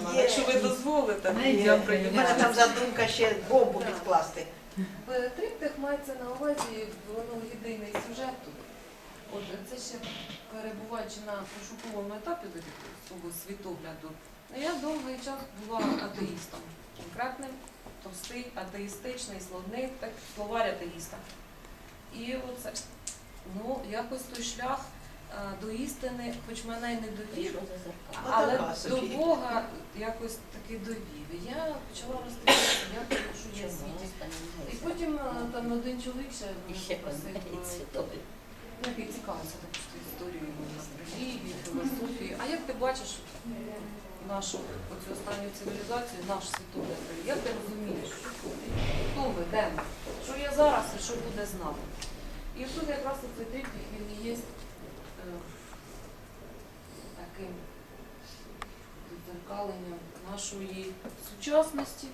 Є. Якщо ви дозволите, Є. я У мене там задумка ще бомбу Так. підкласти. В триптих мається на увазі воно єдиний сюжет тут. Отже, це ще перебуваючи на пошуковому етапі до свого світогляду, ну, я довгий час була атеїстом. Конкретним, товстий, атеїстичний, словник, так, словарь атеїста. І оце, ну, якось той шлях е, до істини, хоч мене й не довів, але до. Бога якось таки довів. І я почала розповідати, як я що є в світі. І потім е, там один чоловік ще мене попросив, е, ну, який цікавився також історією астрології, філософії. А як ти бачиш нашу оцю останню цивілізацію, наш світогляд, як ти розумієш, хто ми, де ми, що є зараз і що буде з нами? І тут якраз цей трипіх, він і є е, таким відзеркаленням нашої сучасності,